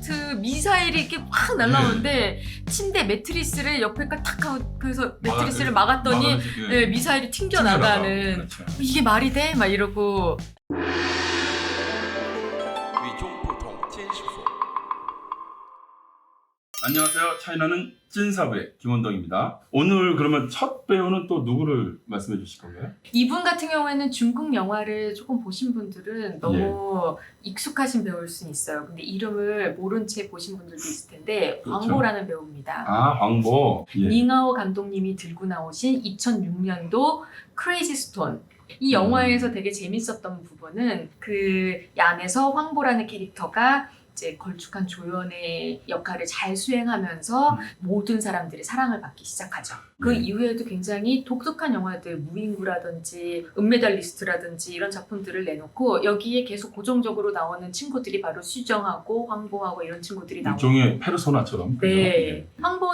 로켓 미사일이 이렇게 확 날라오는데 침대 매트리스를 옆에가 탁 하고 그래서 매트리스를 막았더니 막아내지- 네, 미사일이 튕겨 나가는 그렇죠. 이게 말이 돼? 막 이러고 안녕하세요. 차이나는 찐사부의 김원덕입니다. 오늘 그러면 첫 배우는 또 누구를 말씀해 주실 건가요? 이분 같은 경우에는 중국 영화를 조금 보신 분들은 너무 익숙하신 배우일 수는 있어요. 근데 이름을 모른 채 보신 분들도 있을 텐데 그렇죠. 황보라는 배우입니다. 아, 황보. 예. 닝하오 감독님이 들고 나오신 2006년도 크레이지 스톤. 이 영화에서 되게 재밌었던 부분은 그 안에서 황보라는 캐릭터가 이제 걸쭉한 조연의 역할을 잘 수행하면서 음. 모든 사람들이 사랑을 받기 시작하죠. 그 네. 이후에도 굉장히 독특한 영화들, 무인구라든지 은메달리스트라든지 이런 작품들을 내놓고 여기에 계속 고정적으로 나오는 친구들이 바로 수정하고 황보하고 이런 친구들이 나오고 일종의 페르소나처럼. 네.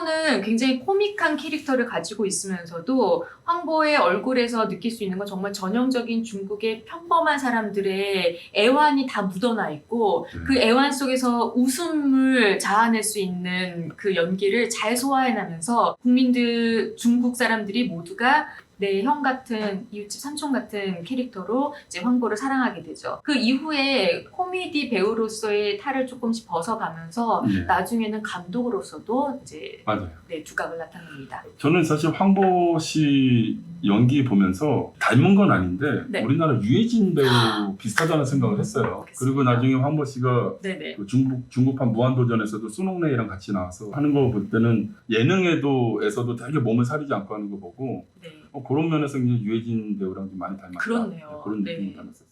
예. 황보는 굉장히 코믹한 캐릭터를 가지고 있으면서도 황보의 얼굴에서 느낄 수 있는 건 정말 전형적인 중국의 평범한 사람들의 애환이 다 묻어나 있고 네. 그 애환 속에서 웃음을 자아낼 수 있는 그 연기를 잘 소화해내면서 국민들 중국 사람들이 모두가 내 형 같은 이웃집 삼촌 같은 캐릭터로 이제 황보를 사랑하게 되죠. 그 이후에 코미디 배우로서의 탈을 조금씩 벗어가면서 예. 나중에는 감독으로서도 이제 맞아요. 네, 두각을 나타냅니다. 저는 사실 황보 씨 연기 보면서 닮은 건 아닌데 네. 우리나라 유해진 배우 비슷하다는 생각을 했어요. 그렇겠습니다. 그리고 나중에 황보 씨가 네네. 그 중국 중국판 무한도전에서도 수농래이랑 같이 나와서 하는 거 볼 때는 예능에도에서도 되게 몸을 사리지 않고 하는 거 보고 네. 어, 그런 면에서 이제 유해진 배우랑 좀 많이 닮았다. 그렇네요. 그런 네. 느낌이 닮았어요.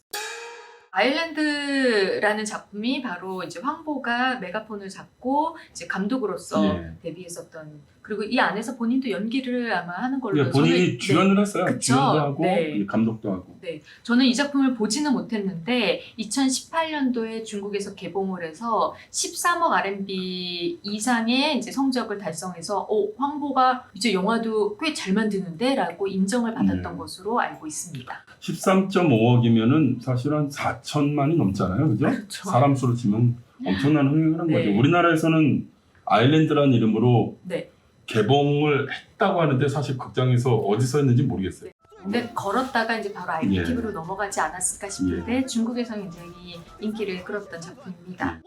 아일랜드라는 작품이 바로 이제 황보가 메가폰을 잡고 이제 감독으로서 예. 데뷔했었던 그리고 이 안에서 본인도 연기를 아마 하는 걸로 예, 본인이 저는- 네. 주연을 했어요. 그쵸. 주연도 하고 네. 예, 감독도 하고. 저는 이 작품을 보지는 못했는데 2018년도에 중국에서 개봉을 해서 13억 RMB 이상의 이제 성적을 달성해서 어, 황보가 이제 영화도 꽤 잘 만드는데라고 인정을 받았던 네. 것으로 알고 있습니다. 13.5억이면은 사실 한 4천만이 넘잖아요. 그죠? 그렇죠. 사람 수로 치면 엄청난 흥행을 한 네. 거죠. 우리나라에서는 아일랜드라는 이름으로 네. 개봉을 했다고 하는데 사실 극장에서 어디서 했는지 모르겠어요. 근데 걸었다가 이제 바로 IPTV로 예. 넘어가지 않았을까 싶은데 중국에서 굉장히 인기를 끌었던 작품입니다.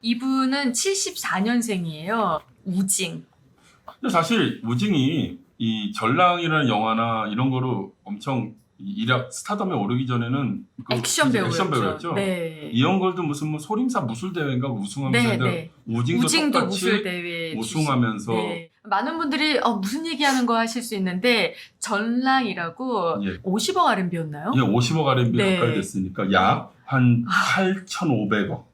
이분은 74년생이에요. 우징. 근데 사실 우징이 이 전랑이라는 영화나 이런 거로 엄청 이 일약 스타덤에 오르기 전에는 그 액션? 배우였죠. 액션 배우였죠. 네. 이영걸도 무슨 뭐 소림사 무술 대회인가 우승하면서 네, 했는데 네. 우징도, 우징도 똑같이 무술 대회 우승하면서 네. 많은 분들이 어, 무슨 얘기하는 거 하실 수 있는데 전랑이라고 예, 50억 RMB였나요? 예, 50억 RMB 네. 가까이 됐으니까 약한 아. 8,500억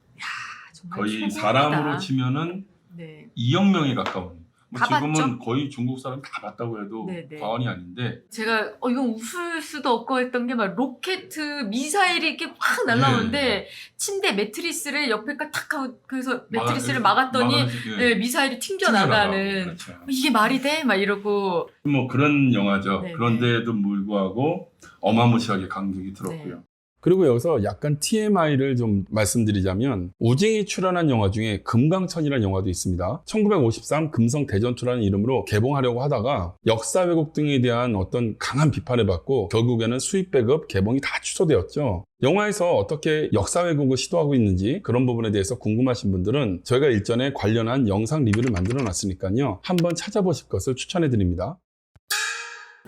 정말 거의. 사람으로 치면은 네. 2억 명에 가까운 뭐 다 지금은 봤죠? 거의 중국 사람 다 봤다고 해도 네, 네. 과언이 아닌데 제가 어 이건 웃을 수도 없고 했던 게 막 로켓 미사일이 이렇게 확 날라오는데 네. 침대 매트리스를 옆에가 탁 하고 그래서 막아- 매트리스를 막았더니 막아내지- 예, 네, 미사일이 튕겨 나가는 그렇죠. 이게 말이 돼? 막 이러고 뭐 그런 영화죠. 네, 그런데도 불구하고 어마무시하게 강격이 들었고요. 네. 그리고 여기서 약간 TMI를 좀 말씀드리자면 우징이 출연한 영화 중에 금강천이라는 영화도 있습니다. 1953 금성 대전투라는 이름으로 개봉하려고 하다가 역사 왜곡 등에 대한 어떤 강한 비판을 받고 결국에는 수입 배급 개봉이 다 취소되었죠. 영화에서 어떻게 역사 왜곡을 시도하고 있는지 그런 부분에 대해서 궁금하신 분들은 저희가 일전에 관련한 영상 리뷰를 만들어 놨으니까요. 한번 찾아보실 것을 추천해 드립니다.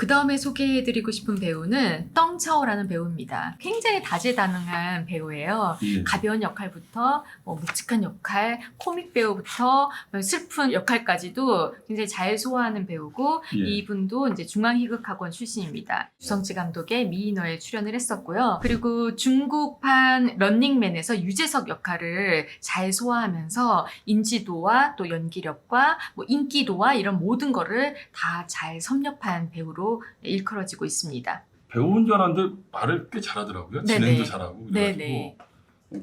그 다음에 소개해드리고 싶은 배우는 떵차오라는 배우입니다. 굉장히 다재다능한 배우예요. 예. 가벼운 역할부터 뭐 묵직한 역할, 코믹 배우부터 슬픈 역할까지도 굉장히 잘 소화하는 배우고 예. 이분도 이제 중앙희극학원 출신입니다. 주성치 감독의 미인어에 출연을 했었고요. 그리고 중국판 런닝맨에서 유재석 역할을 잘 소화하면서 인지도와 또 연기력과 뭐 인기도와 이런 모든 거를 다 잘 섭렵한 배우로 일컬어지고 있습니다. 배우인 줄 알았는데 말을 꽤 잘하더라고요. 네네. 진행도 잘하고 그래가지고 네네.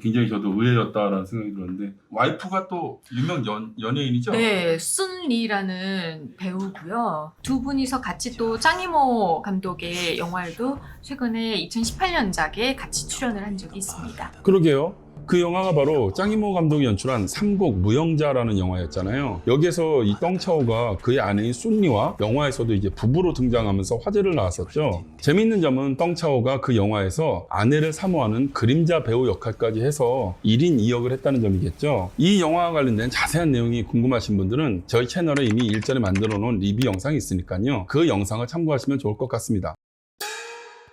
굉장히 저도 의외였다라는 생각이 들었는데 와이프가 또 유명 연, 연예인이죠? 네, 순리라는 배우고요. 두 분이서 같이 또 짱이모 감독의 영화에도 최근에 2018년작에 같이 출연을 한 적이 있습니다. 그러게요. 그 영화가 바로 짱이모 감독이 연출한 삼국 무영자라는 영화였잖아요. 여기에서 이 떵차오가 그의 아내인 순리와 영화에서도 이제 부부로 등장하면서 화제를 낳았었죠. 재미있는 점은 떵차오가 그 영화에서 아내를 사모하는 그림자 배우 역할까지 해서 1인 2역을 했다는 점이겠죠. 이 영화와 관련된 자세한 내용이 궁금하신 분들은 저희 채널에 이미 일전에 만들어 놓은 리뷰 영상이 있으니까요. 그 영상을 참고하시면 좋을 것 같습니다.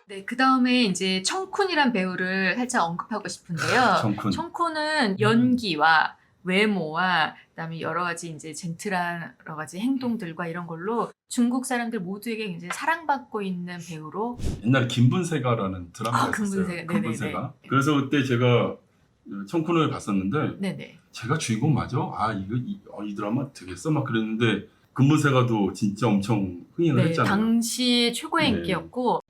네, 그 다음에 이제 청쿤이란 배우를 살짝 언급하고 싶은데요. 청쿤. 청쿤은 연기와 외모와 그다음에 여러 가지 이제 젠틀한 여러 가지 행동들과 이런 걸로 중국 사람들 모두에게 굉장히 사랑받고 있는 배우로 옛날에 김분세가라는 드라마가 아, 금분세가. 있었어요. 네네네. 금분세가. 그래서 그때 제가 청쿤을 봤었는데 네네 제가 주인공 맞아? 아 이거 이, 어, 이 드라마 되겠어? 막 그랬는데 금분세가도 진짜 엄청 흥행을 네, 했잖아요. 당시 최고의 네. 인기였고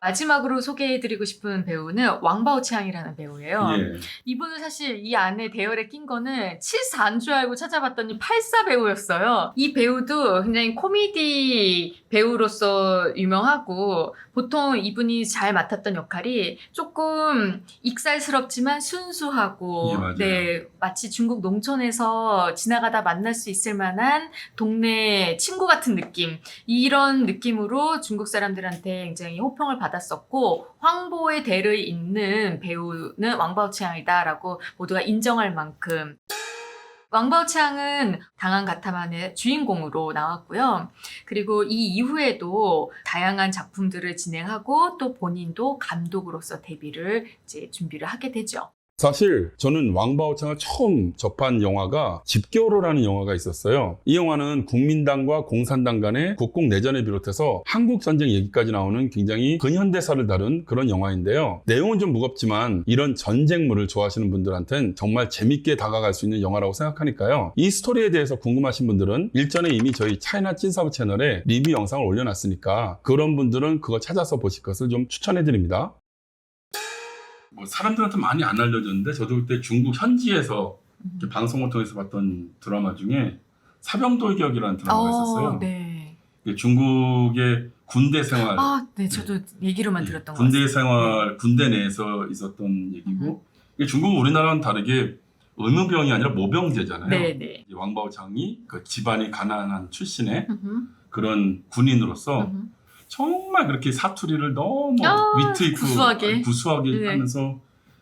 마지막으로 소개해드리고 싶은 배우는 왕바오치앙이라는 배우예요. 예. 이분은 사실 이 안에 대열에 낀 거는 74인 줄 알고 찾아봤더니 84 배우였어요. 이 배우도 굉장히 코미디 배우로서 유명하고 보통 이분이 잘 맡았던 역할이 조금 익살스럽지만 순수하고 예. 네, 마치 중국 농촌에서 지나가다 만날 수 있을 만한 동네 친구 같은 느낌 이런 느낌으로 중국 사람들한테 굉장히 호평을 받 았었고 황보의 대를 잇는 배우는 왕바오치앙이다라고 모두가 인정할 만큼 왕바오치앙은 당한 가타만의 주인공으로 나왔고요. 그리고 이 이후에도 다양한 작품들을 진행하고 또 본인도 감독으로서 데뷔를 이제 준비를 하게 되죠. 사실 저는 왕바오창을 처음 접한 영화가 집교로라는 영화가 있었어요. 이 영화는 국민당과 공산당 간의 국공 내전을 비롯해서 한국 전쟁 얘기까지 나오는 굉장히 근현대사를 다룬 그런 영화인데요. 내용은 좀 무겁지만 이런 전쟁물을 좋아하시는 분들한테는 정말 재밌게 다가갈 수 있는 영화라고 생각하니까요. 이 스토리에 대해서 궁금하신 분들은 일전에 이미 저희 차이나 찐사부 채널에 리뷰 영상을 올려놨으니까 그런 분들은 그거 찾아서 보실 것을 좀 추천해드립니다. 뭐 사람들한테 많이 안 알려졌는데 저도 그때 중국 현지에서 이렇게 방송을 통해서 봤던 드라마 중에 사병돌격이라는 드라마가 있었어요. 네. 중국의 군대 생활, 아, 네, 저도 얘기로만 예, 들었던 것 군대 같아요. 생활, 군대 내에서 있었던 얘기고 이게 중국은 우리나라와는 다르게 의무병이 아니라 모병제잖아요. 네, 네. 왕바오장이 그 집안이 가난한 출신의 음흠, 그런 군인으로서 음흠. 정말 그렇게 사투리를 너무 아, 위트 있고 구수하게. 구수하게 네. 하면서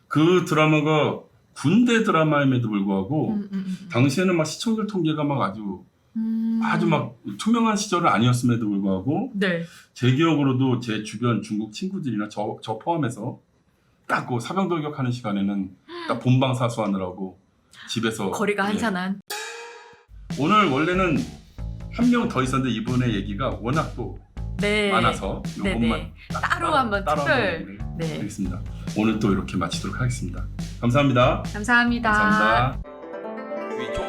그 드라마가 군대 드라마임에도 불구하고 음, 음, 음. 당시에는 막 시청률 통계가 막 아주 음. 아주 막 투명한 시절은 아니었음에도 불구하고 네. 제 기억으로도 제 주변 중국 친구들이나 저, 저 포함해서 딱 그 사병돌격 하는 시간에는 딱 본방 사수하느라고 집에서 거리가 예. 한산한. 오늘 원래는 한 명 더 있었는데 이분의 얘기가 워낙 또 네. 많아서 네네. 이것만 따로 한번 특별. 네. 하겠습니다. 오늘 또 이렇게 마치도록 하겠습니다. 감사합니다. 감사합니다. 감사합니다.